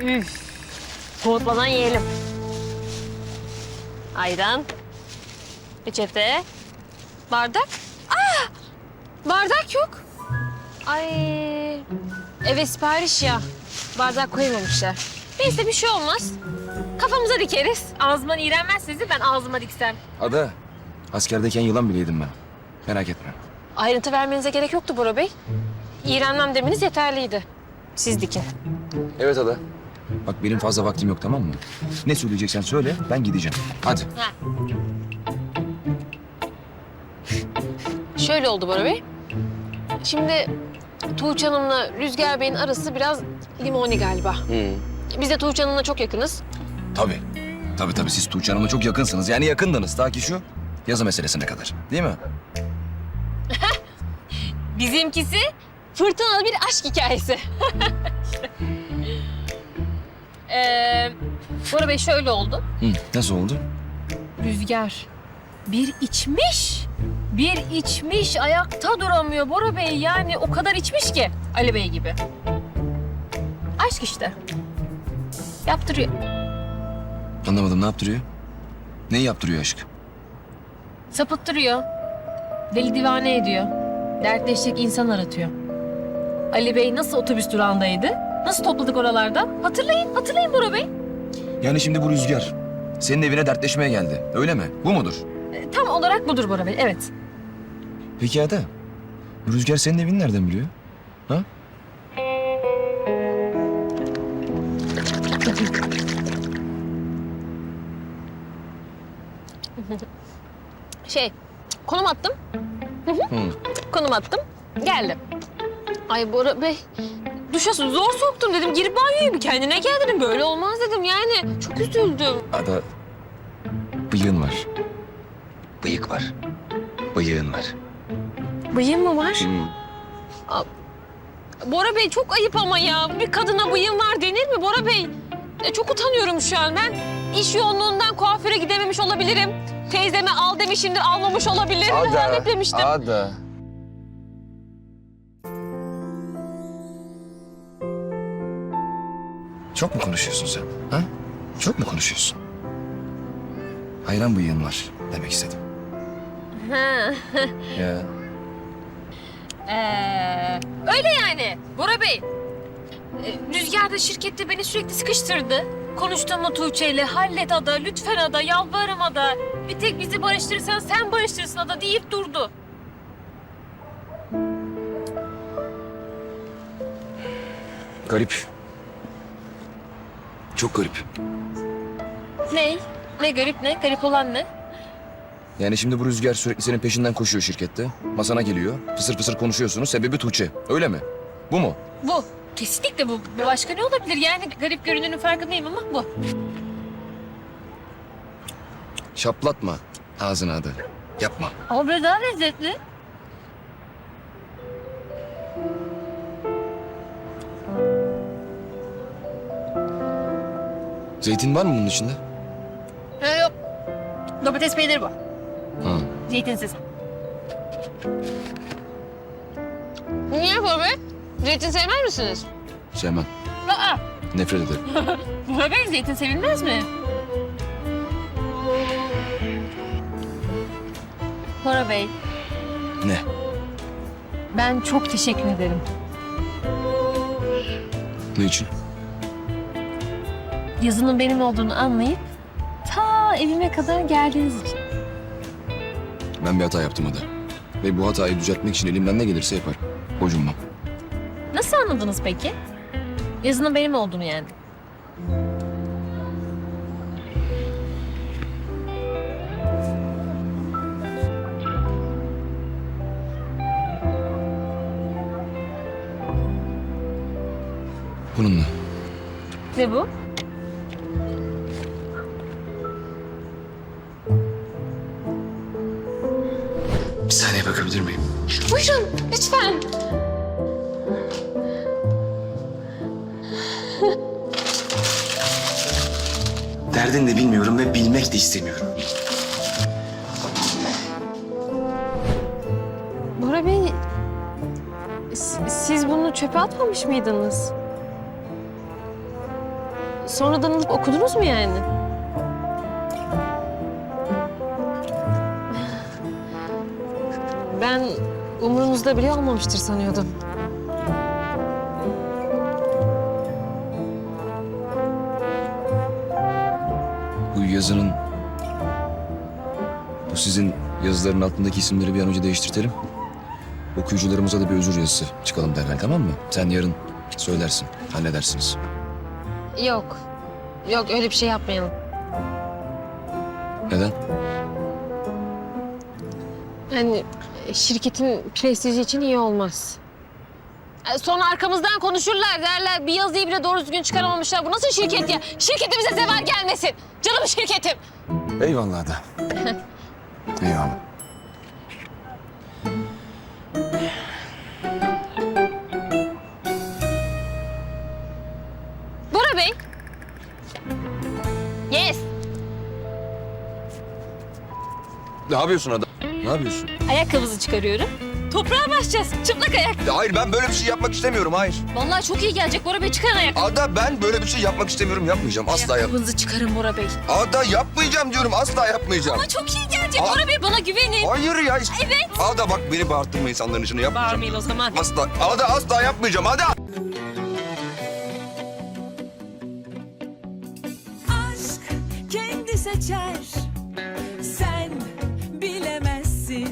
Üf. Soğutmadan yiyelim. Ayran. Peçete. Bardak. Aa! Bardak yok. Ay. Eve sipariş ya. Bardak koymamışlar. Neyse bir şey olmaz. Kafamıza dikeriz. Ağzımdan iğrenmezseniz de ben ağzıma diksem. Ada, askerdeyken yılan bile yedim ben. Merak etme. Ayrıntı vermenize gerek yoktu Bora Bey. İğrenmem demeniz yeterliydi. Siz dikin. Evet Ada. Bak benim fazla vaktim yok tamam mı? Ne söyleyeceksen söyle, ben gideceğim. Hadi. Ha. Şöyle oldu Bora Bey. Şimdi Tuğçe Hanım'la Rüzgar Bey'in arası biraz limoni galiba. Biz de Tuğçe Hanım'la çok yakınız. Tabii. Tabii tabii siz Tuğçe Hanım'la çok yakınsınız. Yani yakındınız ta ki şu yazı meselesine kadar. Değil mi? Bizimkisi fırtınalı bir aşk hikayesi. ee, Bora Bey şöyle oldu. Hı, nasıl oldu? Rüzgar bir içmiş. Bir içmiş ayakta duramıyor Bora Bey. Yani o kadar içmiş ki Ali Bey gibi. Aşk işte. Yaptırıyor. Anlamadım ne yaptırıyor? Neyi yaptırıyor aşk? Sapıttırıyor. Deli divane ediyor. Dertleşecek insan aratıyor. Ali Bey nasıl otobüs durağındaydı? Nasıl topladık oralardan? Hatırlayın, hatırlayın Bora Bey. Yani şimdi bu rüzgar senin evine dertleşmeye geldi. Öyle mi? Bu mudur? E, Tam olarak budur Bora Bey, evet. Peki Ada, bu rüzgar senin evini nereden biliyor? Ha? Şey, konum attım. Hı. Konum attım. Geldim. Ay Bora Bey, duşa zor soktum dedim. Gir banyoya bir kendine gel dedim. Böyle olmaz dedim yani. Çok üzüldüm. Ada, bıyığın var. Bıyık var. Bıyığın var. Bıyığın mı var? Hı. Bora Bey çok ayıp ama ya. Bir kadına bıyığım var denir mi Bora Bey? E, çok utanıyorum şu an. Ben iş yoğunluğundan kuaföre gidememiş olabilirim. Teyzeme al demişimdir, almamış olabilirim. Ada, demiştim. Ada. Çok mu konuşuyorsun sen? Ha? Çok mu konuşuyorsun? Hayran bıyığın var demek istedim. Ha. Ya. Ee, öyle yani Bora Bey. Ee, Rüzgar da şirkette beni sürekli sıkıştırdı. Konuştuğumu Tuğçe ile hallet ada, lütfen ada, yalvarırım ada. Bir tek bizi barıştırırsan sen barıştırırsın ada deyip durdu. Garip. Çok garip. Ne? Ne garip ne? Garip olan ne? Yani şimdi bu rüzgar sürekli senin peşinden koşuyor şirkette. Masana geliyor. Fısır fısır konuşuyorsunuz. Sebebi Tuğçe. Öyle mi? Bu mu? Bu. Kesinlikle bu. Bu Başka ne olabilir? Yani garip göründüğünün farkındayım ama bu. Şaplatma ağzına adı. Yapma. Ama böyle daha lezzetli. Zeytin var mı bunun içinde? Ha, yok. Domates peyniri bu. Ha. Zeytinsiz. Niye Bora Bey? Zeytin sevmez misiniz? Sevmem. Aa, Nefret ederim. Bora Bey zeytin sevilmez mi? Bora Bey, ne? ben çok teşekkür ederim. Ne için? Yazının benim olduğunu anlayıp ta evime kadar geldiğiniz için. Ben bir hata yaptım Ada. Ve bu hatayı düzeltmek için elimden ne gelirse yaparım. Gocunmam. Nasıl anladınız peki? Yazının benim olduğunu yani. Bununla. Ne bu? Bir saniye bakabilir miyim? Buyurun lütfen. Derdin de bilmiyorum ve bilmek de istemiyorum. Bora Bey, siz bunu çöpe atmamış mıydınız? sonradan alıp okudunuz mu yani? Ben umurunuzda bile olmamıştır sanıyordum. Bu yazının... Bu sizin yazıların altındaki isimleri bir an önce değiştirtelim. Okuyucularımıza da bir özür yazısı çıkalım derler tamam mı? Sen yarın söylersin, halledersiniz. Yok. Yok öyle bir şey yapmayalım. Neden? Yani şirketin prestiji için iyi olmaz. E, Sonra arkamızdan konuşurlar derler. Bir yazıyı bile doğru düzgün çıkaramamışlar. Bu nasıl şirket ya? Şirketimize zeval gelmesin. Canım şirketim. Eyvallah da. Eyvallah. Bora Bey. Yes. Ne yapıyorsun adam? Ne yapıyorsun? Ayakkabımızı çıkarıyorum. Toprağa basacağız. Çıplak ayak. Ya hayır ben böyle bir şey yapmak istemiyorum hayır. Vallahi çok iyi gelecek Bora Bey. Çıkarın ayakkabı. Ada ben böyle bir şey yapmak istemiyorum yapmayacağım asla yap. Ayakkabınızı çıkarın Bora Bey. Ada yapmayacağım diyorum asla yapmayacağım. Ama çok iyi gelecek. Aa. Bora Bey bana güvenin. Hayır ya. Evet. Ada bak beni bağırttırma insanların içine yapmayacağım. Bağırmayın o zaman. Asla. Ada asla yapmayacağım Ada. Aşk kendi seçer.